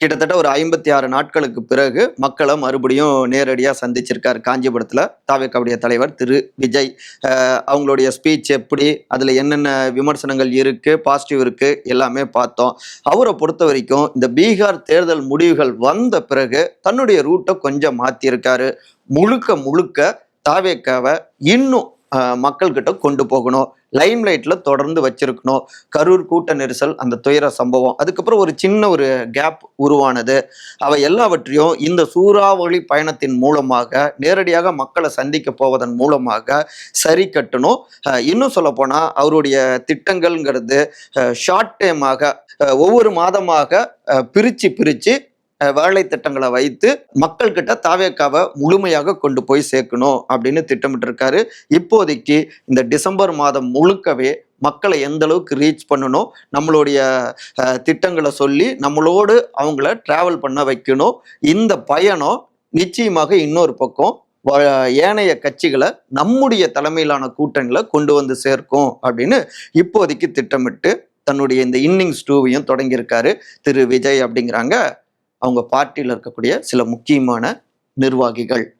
கிட்டத்தட்ட ஒரு ஐம்பத்தி ஆறு நாட்களுக்கு பிறகு மக்களை மறுபடியும் நேரடியாக சந்திச்சிருக்கார் காஞ்சிபுரத்தில் தாவேக்காவுடைய தலைவர் திரு விஜய். அவங்களுடைய ஸ்பீச் எப்படி அதில் என்னென்ன விமர்சனங்கள் இருக்குது பாசிட்டிவ் இருக்குது எல்லாமே பார்த்தோம். அவரை பொறுத்த வரைக்கும் இந்த பீகார் தேர்தல் முடிவுகள் வந்த பிறகு தன்னுடைய ரூட்டை கொஞ்சம் மாற்றியிருக்காரு முழுக்க முழுக்க தாவேக்காவை இன்னும் மக்கள்கிட்ட கொண்டு போகணும். லைம் லைட்ல தொடர்ந்து வச்சிருக்கணும். கரூர் கூட்ட நெரிசல் அந்த துயர சம்பவம். அதுக்கப்புறம் ஒரு சின்ன ஒரு கேப் உருவானது. அவை எல்லாவற்றையும் இந்த சூறாவளி பயணத்தின் மூலமாக நேரடியாக மக்களை சந்திக்க போவதன் மூலமாக சரி கட்டணும். இன்னும் சொல்ல போனால் அவருடைய திட்டங்கள்ங்கிறது ஷார்ட் டைமாக ஒவ்வொரு மாதமாக பிரித்து பிரித்து வேலை திட்டங்களை வைத்து மக்கள்கிட்ட தாவேக்காவை முழுமையாக கொண்டு போய் சேர்க்கணும் அப்படின்னு திட்டமிட்டிருக்காரு. இப்போதைக்கு இந்த டிசம்பர் மாதம் முழுக்கவே மக்களை எந்த அளவுக்கு ரீச் பண்ணணும் நம்மளுடைய திட்டங்களை சொல்லி நம்மளோடு அவங்கள டிராவல் பண்ண வைக்கணும். இந்த பயணம் நிச்சயமாக இன்னொரு பக்கம் ஏனைய கட்சிகளை நம்முடைய தலைமையிலான கூட்டங்களை கொண்டு வந்து சேர்க்கும் அப்படின்னு இப்போதைக்கு திட்டமிட்டு தன்னுடைய இந்த இன்னிங்ஸ் டூவையும் தொடங்கியிருக்காரு. திரு விஜய் அப்படிங்கிறாங்க. அவங்க பார்ட்டியில் இருக்கக்கூடிய சில முக்கியமான நிர்வாகிகள்.